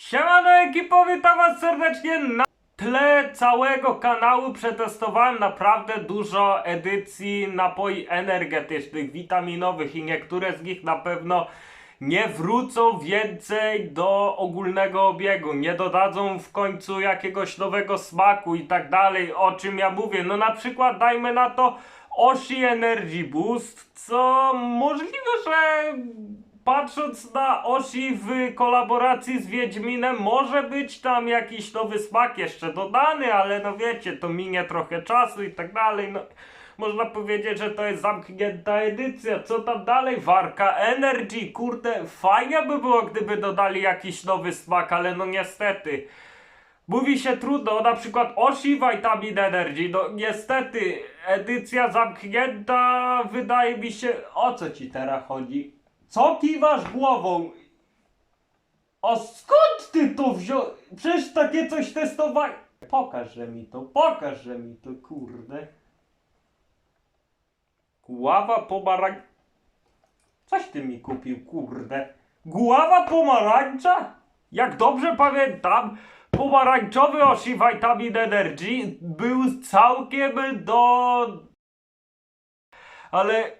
Siemano ekipo, witam was serdecznie na tle całego kanału przetestowałem naprawdę dużo edycji napoi energetycznych, witaminowych i niektóre z nich na pewno nie wrócą więcej do ogólnego obiegu, nie dodadzą w końcu jakiegoś nowego smaku i tak dalej, o czym ja mówię. No na przykład dajmy na to Oshi Energy Boost, co możliwe, że patrząc na Oshi w kolaboracji z Wiedźminem, może być tam jakiś nowy smak jeszcze dodany, ale no wiecie, to minie trochę czasu i tak dalej. No, można powiedzieć, że to jest zamknięta edycja. Co tam dalej? Warka Energy, kurde, fajnie by było, gdyby dodali jakiś nowy smak, ale no niestety. Mówi się trudno, na przykład Oshi Vitamin Energy, no niestety edycja zamknięta wydaje mi się... O co ci teraz chodzi? Co kiwasz głową? O skąd ty to wziął? Przecież takie coś testowałeś. Pokażże mi to, pokażże mi to, kurde. Gława pomarań... Coś ty mi kupił, kurde. Gława pomarańcza? Jak dobrze pamiętam, pomarańczowy Oshi Vitamin Energy był całkiem do... Ale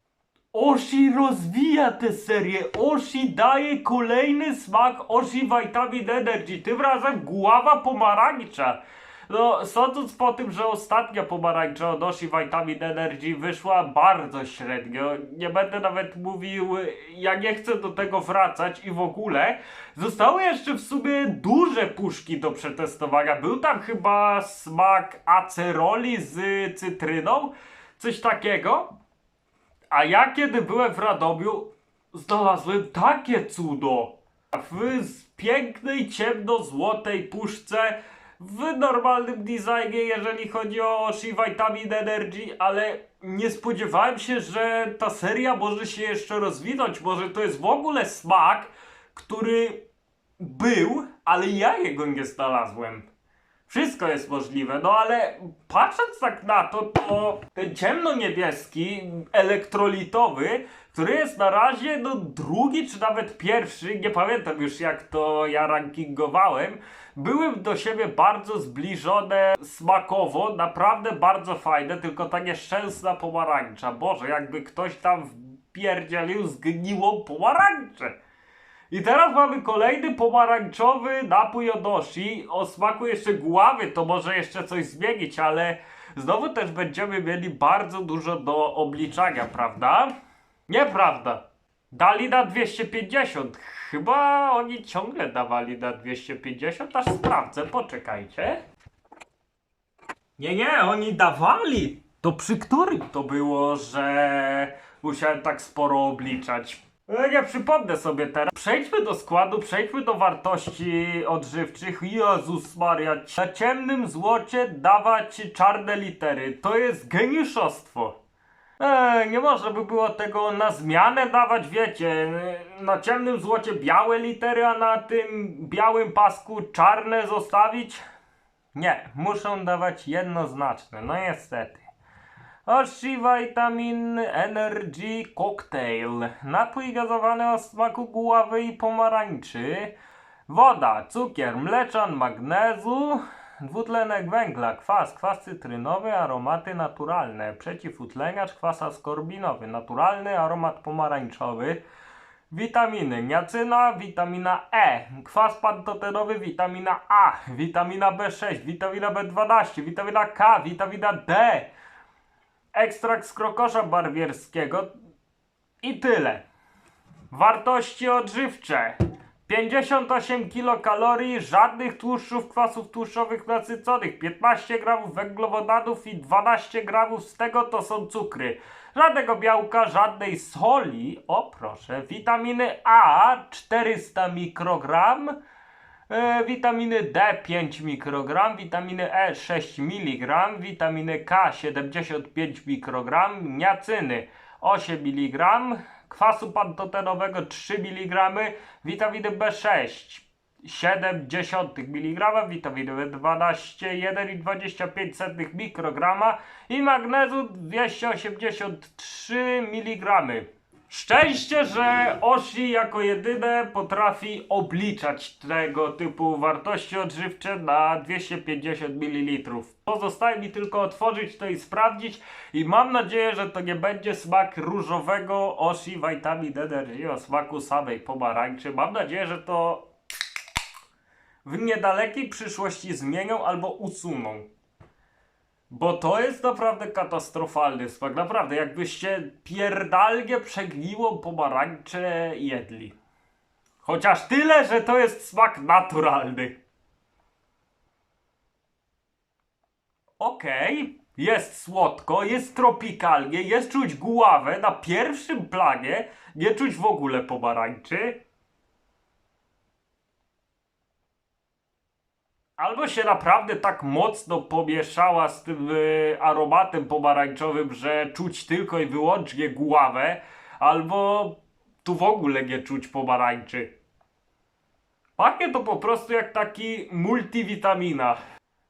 Oshi rozwija tę serię. Oshi daje kolejny smak Oshi Vitamin Energy. Tym razem gława pomarańcza. No, sądząc po tym, że ostatnia pomarańcza od Oshi Vitamin Energy wyszła bardzo średnio, nie będę nawet mówił, ja nie chcę do tego wracać i w ogóle, zostały jeszcze w sumie duże puszki do przetestowania. Był tam chyba smak aceroli z cytryną, coś takiego. A ja kiedy byłem w Radomiu, znalazłem takie cudo. W pięknej, ciemno-złotej puszce, w normalnym designie, jeżeli chodzi o Oshi Vitamin Energy, ale nie spodziewałem się, że ta seria może się jeszcze rozwinąć. Może to jest w ogóle smak, który był, ale ja jego nie znalazłem. Wszystko jest możliwe, no ale patrząc tak na to, to ten ciemno-niebieski, elektrolitowy, który jest na razie no drugi czy nawet pierwszy, nie pamiętam już jak to ja rankingowałem, były do siebie bardzo zbliżone smakowo, naprawdę bardzo fajne, tylko ta nieszczęsna pomarańcza. Boże, jakby ktoś tam wpierdzielił zgniłą pomarańczę. I teraz mamy kolejny pomarańczowy napój od Oshi. O smaku jeszcze gławy, to może jeszcze coś zmienić, ale znowu też będziemy mieli bardzo dużo do obliczania, prawda? Nieprawda. Dali na 250. Chyba oni ciągle dawali na 250, aż sprawdzę, poczekajcie. Nie, nie, oni dawali. To przy którym to było, że musiałem tak sporo obliczać? No nie przypomnę sobie teraz. Przejdźmy do składu, przejdźmy do wartości odżywczych. Jezus Maria, na ciemnym złocie dawać czarne litery. To jest geniuszostwo. Eee, nie można by było tego na zmianę dawać, wiecie, na ciemnym złocie białe litery, a na tym białym pasku czarne zostawić? Nie, muszą dawać jednoznaczne, no niestety. Oshi Vitamin Energy Cocktail. Napój gazowany o smaku guławy i pomarańczy. Woda, cukier, mleczan, magnezu, dwutlenek węgla, kwas, kwas cytrynowy, aromaty naturalne, przeciwutleniacz, kwas askorbinowy, naturalny aromat pomarańczowy, witaminy, niacyna, witamina E, kwas pantotenowy, witamina A, witamina B6, witamina B12, witamina K, witamina D, ekstrakt z krokosza barwierskiego i tyle. Wartości odżywcze. 58 kilokalorii, żadnych tłuszczów, kwasów tłuszczowych nasyconych, 15 gramów węglowodanów i 12 gramów z tego to są cukry. Żadnego białka, żadnej soli, o proszę, witaminy A 400 mikrogram, e, witaminy D 5 mikrogram, witaminy E 6 mg, witaminy K 75 mikrogram, niacyny 8 mg, kwasu pantotenowego 3 mg, witaminy B6 0,7 mg, witaminy B12 1,25 mikrograma i magnezu 283 mg. Szczęście, że Oshi jako jedyne potrafi obliczać tego typu wartości odżywcze na 250 ml. Pozostaje mi tylko otworzyć to i sprawdzić i mam nadzieję, że to nie będzie smak różowego Oshi Vitamin Energy o smaku samej pomarańczy. Mam nadzieję, że to w niedalekiej przyszłości zmienią albo usuną. Bo to jest naprawdę katastrofalny smak. Naprawdę, jakbyście pierdalnie przegniłą pomarańczę jedli. Chociaż tyle, że to jest smak naturalny. Okej, jest słodko, jest tropikalnie, jest czuć guławę na pierwszym planie, nie czuć w ogóle pomarańczy. Albo się naprawdę tak mocno pomieszała z tym y, aromatem pomarańczowym, że czuć tylko i wyłącznie guławę, albo tu w ogóle nie czuć pomarańczy. Pachnie to po prostu jak taki multivitamina.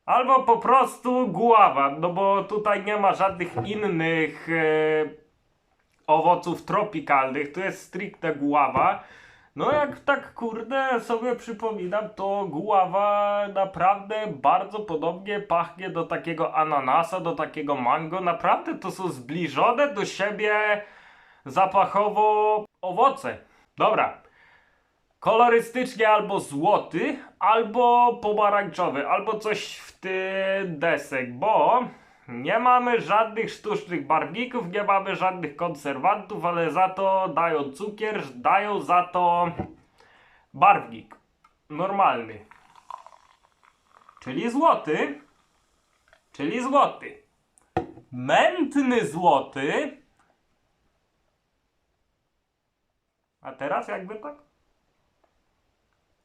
Albo po prostu guława, no bo tutaj nie ma żadnych innych e, owoców tropikalnych, to jest stricte guława. No jak tak kurde sobie przypominam, to guława naprawdę bardzo podobnie pachnie do takiego ananasa, do takiego mango. Naprawdę to są zbliżone do siebie zapachowo owoce. Dobra. Kolorystycznie albo złoty, albo pomarańczowy, albo coś w tym desek, bo nie mamy żadnych sztucznych barwników, nie mamy żadnych konserwantów, ale za to dają cukier, dają za to barwnik. Normalny. Czyli złoty. Czyli złoty. Mętny złoty. A teraz jakby tak?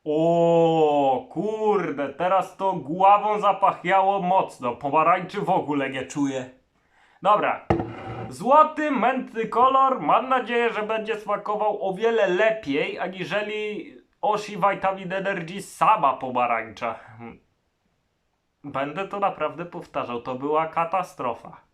O, kurde, teraz to głową zapachniało mocno. Pomarańczy w ogóle nie czuję. Dobra. Złoty, mętny kolor. Mam nadzieję, że będzie smakował o wiele lepiej, aniżeli Oshi Vitamin Energy sama pomarańcza. Hmm. Będę to naprawdę powtarzał. To była katastrofa.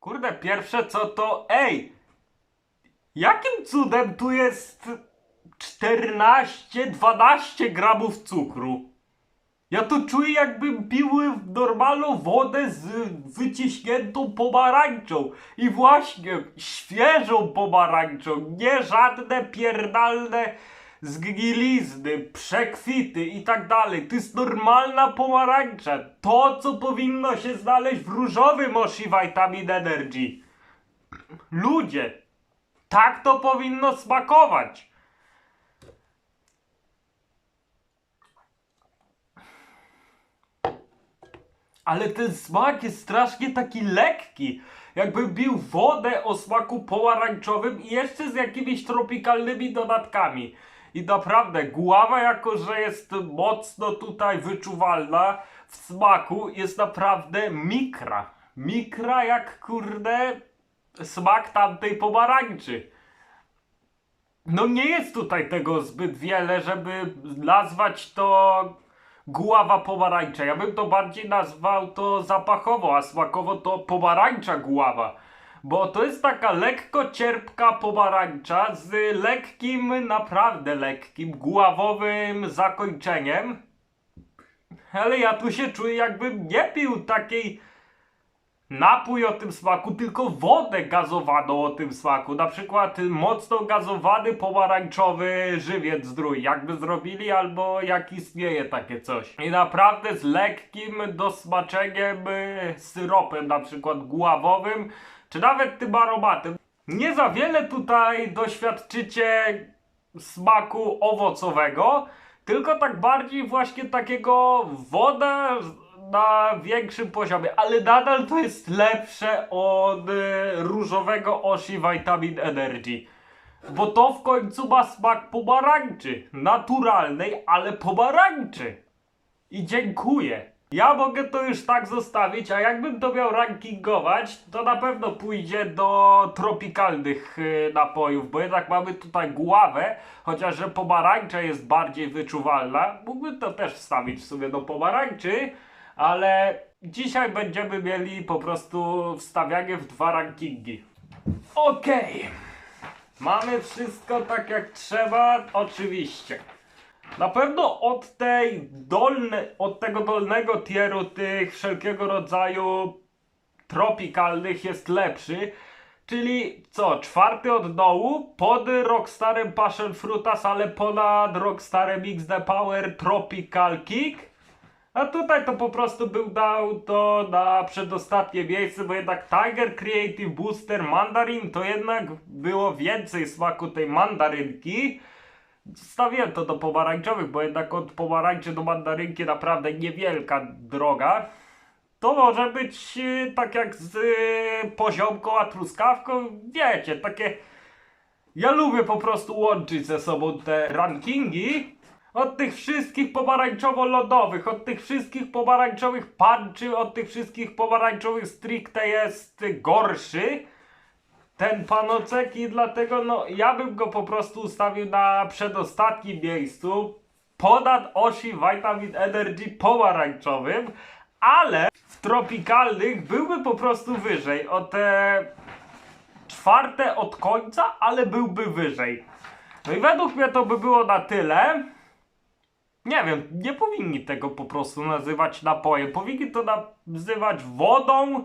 Kurde, pierwsze co to. Ej! Jakim cudem tu jest 14-12 gramów cukru? Ja to czuję jakbym piły normalną wodę z wyciśniętą pomarańczą. I właśnie świeżą pomarańczą. Nie żadne pierdalne zgnilizny, przekwity i tak dalej. To jest normalna pomarańcza. To, co powinno się znaleźć w różowym Oshi Vitamin Energy. Ludzie, tak to powinno smakować. Ale ten smak jest strasznie taki lekki. Jakbym bił wodę o smaku pomarańczowym i jeszcze z jakimiś tropikalnymi dodatkami. I naprawdę, guława, jako że jest mocno tutaj wyczuwalna w smaku, jest naprawdę mikra. Mikra jak kurde smak tamtej pomarańczy. No nie jest tutaj tego zbyt wiele, żeby nazwać to guława pomarańcza. Ja bym to bardziej nazwał to zapachowo, a smakowo to pomarańcza guława. Bo to jest taka lekko cierpka pomarańcza z lekkim, naprawdę lekkim, gławowym zakończeniem. Ale ja tu się czuję jakbym nie pił takiej napój o tym smaku, tylko wodę gazowaną o tym smaku. Na przykład mocno gazowany pomarańczowy żywiec zdrój. Jakby zrobili, albo jak istnieje takie coś. I naprawdę z lekkim dosmaczeniem y, syropem, na przykład gławowym, czy nawet tym aromatem. Nie za wiele tutaj doświadczycie smaku owocowego, tylko tak bardziej właśnie takiego woda na większym poziomie, ale nadal to jest lepsze od e, różowego Oshi Vitamin Energy. Bo to w końcu ma smak pomarańczy. Naturalnej, ale pomarańczy. I dziękuję. Ja mogę to już tak zostawić, a jakbym to miał rankingować, to na pewno pójdzie do tropikalnych y, napojów, bo jednak mamy tutaj guławę, chociaż że pomarańcza jest bardziej wyczuwalna. Mógłbym to też wstawić w sumie do pomarańczy, ale dzisiaj będziemy mieli po prostu wstawianie w dwa rankingi. Okej. Mamy wszystko tak jak trzeba, oczywiście. Na pewno od tej dolne, od tego dolnego tieru tych wszelkiego rodzaju tropikalnych jest lepszy. Czyli co, czwarty od dołu, pod Rockstarem Passion Frutas, ale ponad Rockstarem XD Power Tropical Kick. A tutaj to po prostu był dał to na przedostatnie miejsce, bo jednak Tiger Creative Booster Mandarin to jednak było więcej smaku tej mandarynki. Stawiłem to do pomarańczowych, bo jednak od pomarańczy do mandarynki naprawdę niewielka droga. To może być e, tak jak z e, poziomką a truskawką, wiecie, takie... Ja lubię po prostu łączyć ze sobą te rankingi. Od tych wszystkich pomarańczowo-lodowych, od tych wszystkich pomarańczowych punczy, od tych wszystkich pomarańczowych stricte jest gorszy ten panocek i dlatego no ja bym go po prostu ustawił na przedostatnim miejscu ponad osi Vitamin Energy pomarańczowym, ale w tropikalnych byłby po prostu wyżej o te czwarte od końca, ale byłby wyżej. No i według mnie to by było na tyle. Nie wiem, nie powinni tego po prostu nazywać napojem. Powinni to nazywać wodą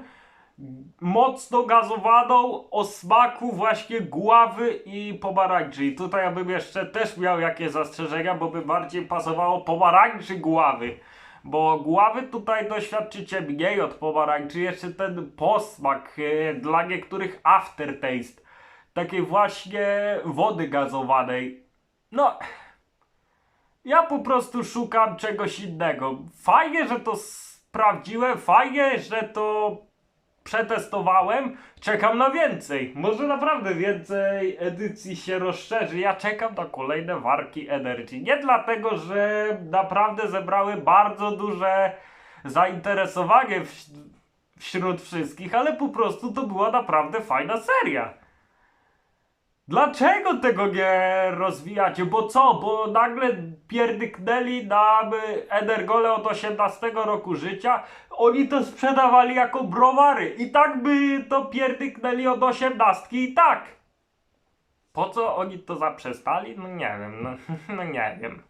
mocno gazowaną o smaku właśnie guławy i pomarańczy. I tutaj ja bym jeszcze też miał jakieś zastrzeżenia, bo by bardziej pasowało pomarańczy guławy. Bo guławy tutaj doświadczycie mniej od pomarańczy. Jeszcze ten posmak, e, dla niektórych aftertaste. Takiej właśnie wody gazowanej. No... Ja po prostu szukam czegoś innego. Fajnie, że to sprawdziłem, fajnie, że to przetestowałem. Czekam na więcej. Może naprawdę więcej edycji się rozszerzy. Ja czekam na kolejne warki Energy. Nie dlatego, że naprawdę zebrały bardzo duże zainteresowanie wśród wszystkich, ale po prostu to była naprawdę fajna seria. Dlaczego tego nie rozwijacie? Bo co? Bo nagle pierdyknęli nam Energole od 18 roku życia. Oni to sprzedawali jako browary. I tak by to pierdyknęli od 18 i tak. Po co oni to zaprzestali? No nie wiem, no, no nie wiem.